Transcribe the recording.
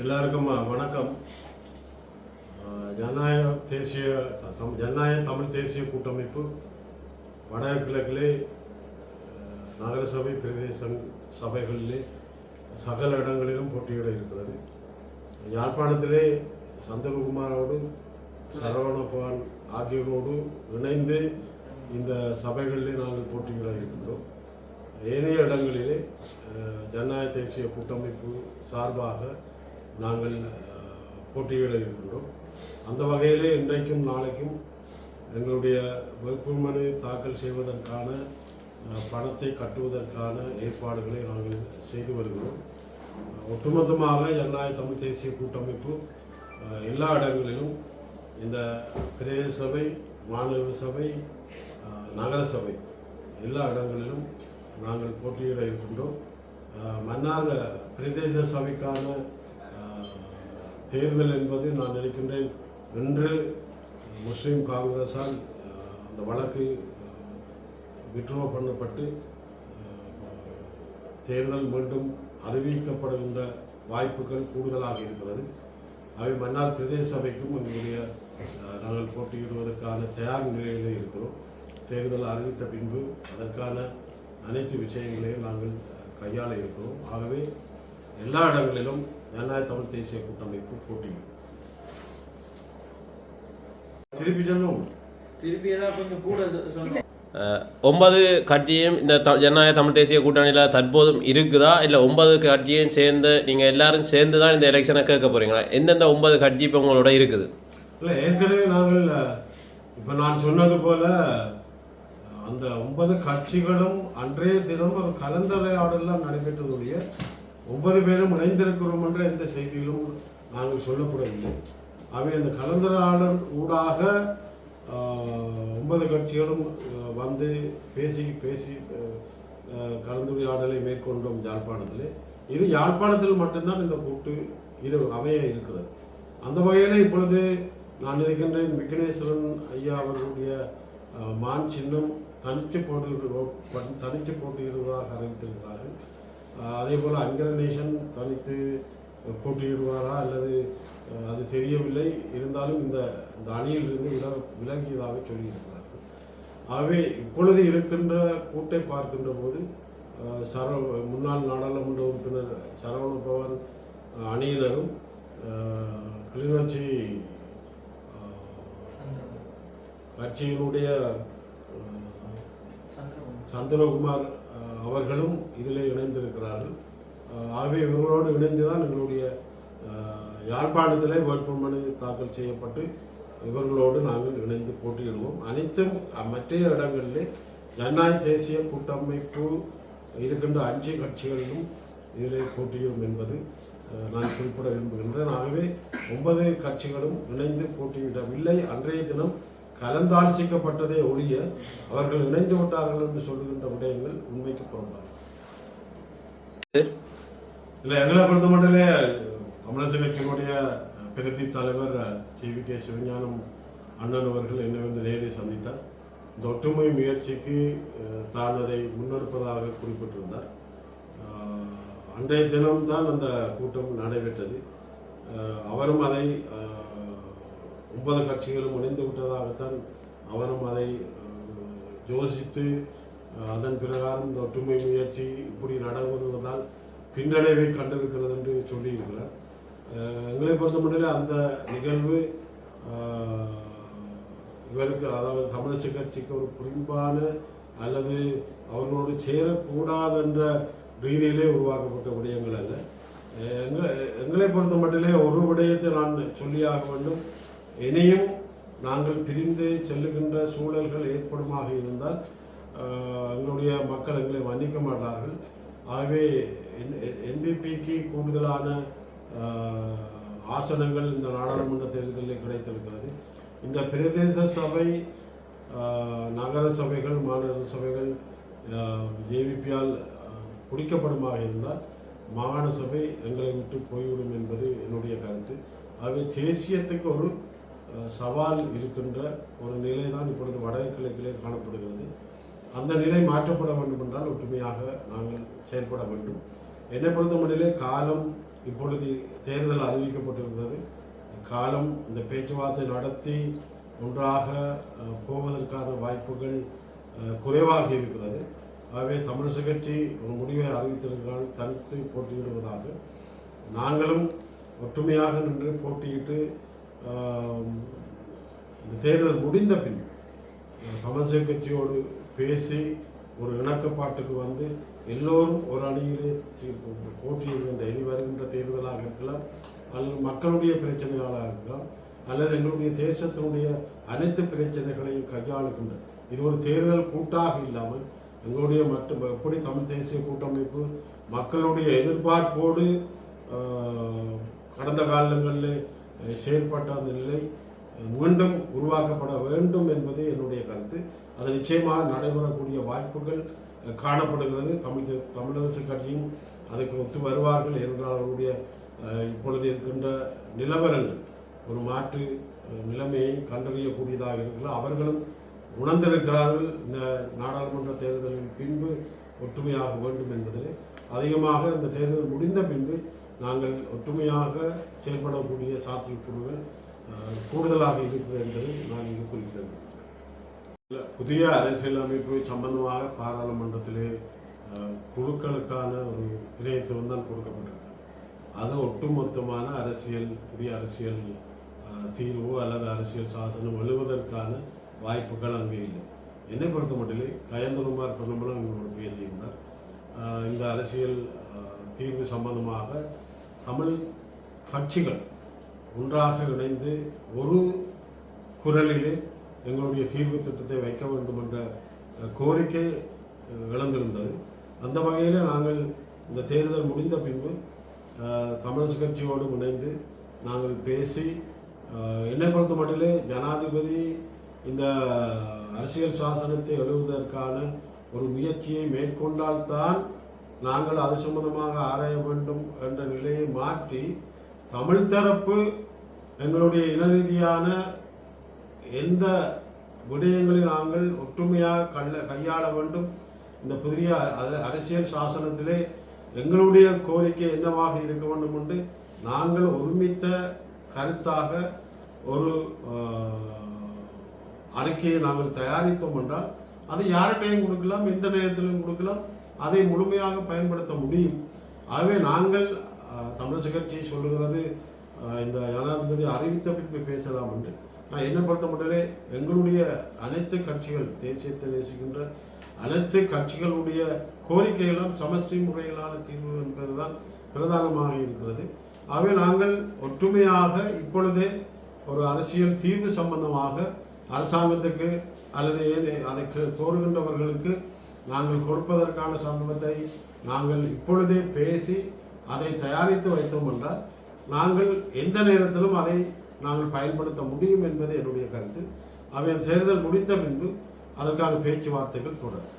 எல்லாருக்கும் வணக்கம். ஜனநாயக தேசிய தம் ஜனநாயக தமிழ் தேசிய கூட்டமைப்பு வடகிழக்கிலே நகரசபை பிரதேச சபைகளிலே சகல இடங்களிலும் போட்டியிட இருக்கிறது. யாழ்ப்பாணத்திலே சந்திரகுமாரோடு சரவணபவான் ஆகியோரோடு இணைந்து இந்த சபைகளிலே நாங்கள் போட்டியிட இருக்கின்றோம். ஏனைய இடங்களிலே ஜனநாயக தேசிய கூட்டமைப்பு சார்பாக நாங்கள் போட்டியிட இருக்கின்றோம் அந்த வகையிலே இன்றைக்கும் நாளைக்கும் எங்களுடைய வேட்புமனு தாக்கல் செய்வதற்கான பணத்தை கட்டுவதற்கான ஏற்பாடுகளை நாங்கள் செய்து வருகிறோம். ஒட்டுமொத்தமாக ஜனநாயக தமிழ் தேசிய கூட்டமைப்பு எல்லா இடங்களிலும் இந்த பிரதேச சபை மாநகர சபை நகர சபை எல்லா இடங்களிலும் நாங்கள் போட்டியிட இருக்கின்றோம். மன்னார் பிரதேச சபைக்கான தேர்தல் என்பது நான் நினைக்கின்றேன் இன்று முஸ்லீம் காங்கிரஸால் அந்த வழக்கு விட்ரோ பண்ணப்பட்டு தேர்தல் மீண்டும் அறிவிக்கப்படுகின்ற வாய்ப்புகள் கூடுதலாக இருக்கிறது. அவை மன்னார் பிரதேச சபைக்கும் எங்களுடைய நாங்கள் போட்டியிடுவதற்கான தயார் நிலையிலே இருக்கிறோம். தேர்தல் அறிவித்த பின்பு அதற்கான அனைத்து விஷயங்களையும் நாங்கள் கையாள இருக்கிறோம். ஆகவே எல்லா இடங்களிலும் ஜனநாயக தமிழ் தேசிய கூட்டமைப்பு போட்டியிடும். திருப்பி திருப்பி ஏதாவது கொஞ்சம் கூட ஒன்பது கட்சியும் இந்த த ஜனநாயக தமிழ் தேசிய கூட்டணியில் தற்போதும் இருக்குதா? இல்லை ஒன்பது கட்சியும் சேர்ந்து நீங்கள் எல்லாரும் சேர்ந்து தான் இந்த எலெக்ஷனை கேட்க போறீங்களா? எந்தெந்த ஒன்பது கட்சி இப்போ உங்களோட இருக்குது? இல்லை ஏற்கனவே நாங்கள் இப்போ நான் சொன்னது போல அந்த ஒன்பது கட்சிகளும் அன்றைய தினம் ஒரு கலந்துரையாடலாம் நடைபெற்றதுடைய ஒன்பது பேரும் இணைந்திருக்கிறோம் என்ற எந்த செய்தியிலும் நாங்கள் சொல்லப்படவில்லை. அவை அந்த கலந்துரையாடல் ஊடாக ஒன்பது கட்சிகளும் வந்து பேசி பேசி கலந்துரையாடலை மேற்கொண்டோம் யாழ்ப்பாணத்தில். இது யாழ்ப்பாணத்தில் மட்டும்தான் இந்த கூட்டு இது அமைய இருக்கிறது. அந்த வகையில் இப்பொழுது நான் இருக்கின்றேன் விக்னேஸ்வரன் ஐயா அவர்களுடைய மான் சின்னம் தனித்து போட்டு தனித்து போட்டியிடுவதாக அறிவித்திருக்கிறார்கள். அதே போல் அங்கரநேசன் தனித்து போட்டியிடுவாரா அல்லது அது தெரியவில்லை. இருந்தாலும் இந்த இந்த அணியிலிருந்து வில விலகியதாக சொல்லியிருக்கிறார்கள். ஆகவே இப்பொழுது இருக்கின்ற கூட்டை பார்க்கின்ற போது அஹ், சர முன்னாள் நாடாளுமன்ற உறுப்பினர் சரவண பவன் அணியினரும் கிளிநொச்சி கட்சியினுடைய சந்திரகுமார் அவர்களும் இதில் இணைந்திருக்கிறார்கள். ஆகவே இவர்களோடு இணைந்து தான் எங்களுடைய யாழ்ப்பாணத்திலே வேட்புமனு தாக்கல் செய்யப்பட்டு இவர்களோடு நாங்கள் இணைந்து போட்டியிடுவோம். அனைத்தும் மற்ற இடங்களிலே ஜனநாயக தேசிய கூட்டமைப்பு இருக்கின்ற அஞ்சு கட்சிகளிலும் இதிலே போட்டியிடும் என்பது நான் குறிப்பிட விரும்புகின்றேன். ஆகவே ஒன்பது கட்சிகளும் இணைந்து போட்டியிடவில்லை. அன்றைய தினம் கலந்தாலோசிக்கப்பட்டதே ஒழிய அவர்கள் இணைந்து விட்டார்கள் என்று சொல்லுகின்ற விடயங்கள் உண்மைக்கு புறம்பாகும் இல்லை எங்களை பொறுத்த மட்டிலே தமிழக கட்சியினுடைய பிரதி தலைவர் சி. வி. கே. சிவஞானம் அண்ணன் அவர்கள் என்னை வந்து நேரில் சந்தித்தார். இந்த ஒற்றுமை முயற்சிக்கு தான் அதை முன்னெடுப்பதாக குறிப்பிட்டிருந்தார். அன்றைய தினம்தான் அந்த கூட்டம் நடைபெற்றது. அவரும் அதை ஒன்பது கட்சிகளும் இணைந்து விட்டதாகத்தான் அவரும் அதை யோசித்து அதன் பிரகாரம் இந்த ஒற்றுமை முயற்சி இப்படி நடைபெறுவதால் பின்னடைவை கண்டிருக்கிறது என்று சொல்லியிருக்கிறார். எங்களை பொறுத்தமட்டில் அந்த நிகழ்வு இவருக்கு அதாவது தமிழிசை கட்சிக்கு ஒரு புரிம்பான அல்லது அவர்களோடு சேரக்கூடாது என்ற ரீதியிலே உருவாக்கப்பட்ட விடயங்கள் அல்ல. எங்களை பொறுத்த மட்டிலே ஒரு விடயத்தை நான் சொல்லியாக வேண்டும். இனியும் நாங்கள் பிரிந்து செல்லுகின்ற சூழல்கள் ஏற்படுமாக இருந்தால் எங்களுடைய மக்கள் எங்களை மன்னிக்க மாட்டார்கள். ஆகவே என்பிபிக்கு கூடுதலான ஆசனங்கள் இந்த நாடாளுமன்ற தேர்தலில் கிடைத்திருக்கிறது. இந்த பிரதேச சபை நகர சபைகள் மாநகர சபைகள் ஜேவிபியால் குடிக்கப்படுமாக இருந்தால் மாகாண சபை எங்களை விட்டு போய்விடும் என்பது என்னுடைய கருத்து. ஆகவே தேசியத்துக்கு ஒரு சவால் இருக்கின்ற ஒரு நிலை தான் இப்பொழுது வடகிழக்கிலே காணப்படுகிறது. அந்த நிலை மாற்றப்பட வேண்டும் என்றால் ஒற்றுமையாக நாங்கள் செயல்பட வேண்டும். என்னை பொறுத்தமட்டிலே காலம் இப்பொழுது தேர்தல் அறிவிக்கப்பட்டிருக்கிறது. காலம் இந்த பேச்சுவார்த்தை நடத்தி ஒன்றாக போவதற்கான வாய்ப்புகள் குறைவாக இருக்கிறது. ஆகவே தமிழிசை கட்சி ஒரு முடிவை அறிவித்திருக்கிறால் தனித்து போட்டியிடுவதாக. நாங்களும் ஒற்றுமையாக நின்று போட்டியிட்டு இந்த தேர்தல் முடிந்த பின் அஹ், கட்சியோடு பேசி ஒரு இணக்கப்பாட்டுக்கு வந்து எல்லோரும் ஒரு அணியிலே போட்டியிடுகின்ற இனி வருகின்ற தேர்தலாக இருக்கலாம் அல்லது மக்களுடைய பிரச்சனைகளாக இருக்கலாம் அல்லது எங்களுடைய தேசத்தினுடைய அனைத்து பிரச்சனைகளையும் கையாளுகின்ற இது ஒரு தேர்தல் கூட்டாக இல்லாமல் எங்களுடைய மற்றும் எப்படி தமிழ் தேசிய கூட்டமைப்பு மக்களுடைய எதிர்பார்ப்போடு கடந்த காலங்களில் செயற்பட்ட செயல்பட்ட அந்த நிலை மீண்டும் உருவாக்கப்பட வேண்டும் என்பது என்னுடைய கருத்து. அது நிச்சயமாக நடைபெறக்கூடிய வாய்ப்புகள் காணப்படுகிறது. தமிழ் தமிழரசு கட்சியும் அதுக்கு ஒத்து வருவார்கள் என்றால் அவருடைய இப்பொழுது இருக்கின்ற நிலவரங்கள் ஒரு மாற்று நிலைமையை கண்டறியக்கூடியதாக இருக்கலாம். அவர்களும் உணர்ந்திருக்கிறார்கள். இந்த நாடாளுமன்ற தேர்தலின் பின்பு ஒற்றுமையாக வேண்டும் என்பதில். அதிகமாக இந்த தேர்தல் முடிந்த பின்பு நாங்கள் ஒற்றுமையாக செயல்படக்கூடிய சாத்தியக்கூறுகள் கூடுதலாக இருக்கிறது என்பதை நான் இங்கு குறிக்கிறேன் புதிய அரசியல் அமைப்பு சம்பந்தமாக பாராளுமன்றத்திலே குழுக்களுக்கான ஒரு இணையத்துவம் தான் கொடுக்கப்பட்டிருக்கு. அது ஒட்டுமொத்தமான அரசியல் புதிய அரசியல் தீர்வோ தீர்வு அல்லது அரசியல் சாசனம் எழுவதற்கான வாய்ப்புகள் அங்கே இல்லை. என்னை பொறுத்த மட்டிலே கயந்தகுமார் பொன்னம்பலம் எங்களோடு பேசியிருந்தார். இந்த அரசியல் தீர்வு சம்பந்தமாக தமிழ் கட்சிகள் ஒன்றாக இணைந்து ஒரு குரலிலே எங்களுடைய தீர்வு திட்டத்தை வைக்க வேண்டும் என்ற கோரிக்கை இழந்திருந்தது அந்த வகையில் நாங்கள் இந்த தேர்தல் முடிந்த பின்பு தமிழ் தமிழரசு கட்சியோடு இணைந்து நாங்கள் பேசி என்னை பொறுத்த மட்டிலே ஜனாதிபதி இந்த அரசியல் சாசனத்தை எழுவதற்கான ஒரு முயற்சியை மேற்கொண்டால்தான் நாங்கள் அது சம்பந்தமாக ஆராய வேண்டும் என்ற நிலையை மாற்றி தமிழ் தரப்பு எங்களுடைய இனரீதியான எந்த விடயங்களை நாங்கள் ஒற்றுமையாக கள்ள கையாள வேண்டும். இந்த புதிய அரசியல் சாசனத்திலே எங்களுடைய கோரிக்கை என்னவாக இருக்க வேண்டும் என்று நாங்கள் ஒருமித்த கருத்தாக ஒரு அறிக்கையை நாங்கள் தயாரித்தோம் என்றால் அதை யார்கிட்டையும் கொடுக்கலாம் எந்த நேரத்திலும் கொடுக்கலாம். அதை முழுமையாக பயன்படுத்த முடியும். ஆகவே நாங்கள் தமிழ் கட்சி சொல்லுகிறது இந்த ஜனாதிபதி அறிவித்த பின்பு பேசலாம் என்று. நான் என்ன பொறுத்த மட்டுமே எங்களுடைய அனைத்து கட்சிகள் தேசியத்தை நேசிக்கின்ற அனைத்து கட்சிகளுடைய கோரிக்கைகளும் சமஷ்டி முறையிலான தீர்வு என்பதுதான் பிரதானமாக இருக்கிறது. ஆகவே நாங்கள் ஒற்றுமையாக இப்பொழுதே ஒரு அரசியல் தீர்வு சம்பந்தமாக அரசாங்கத்துக்கு அல்லது ஏன் அதை கோருகின்றவர்களுக்கு நாங்கள் கொடுப்பதற்கான சம்பவத்தை நாங்கள் இப்பொழுதே பேசி அதை தயாரித்து வைத்தோம் என்றால் நாங்கள் எந்த நேரத்திலும் அதை நாங்கள் பயன்படுத்த முடியும் என்பது என்னுடைய கருத்து. அவை தேர்தல் முடித்த பின்பு அதற்கான பேச்சுவார்த்தைகள் தொடரும்.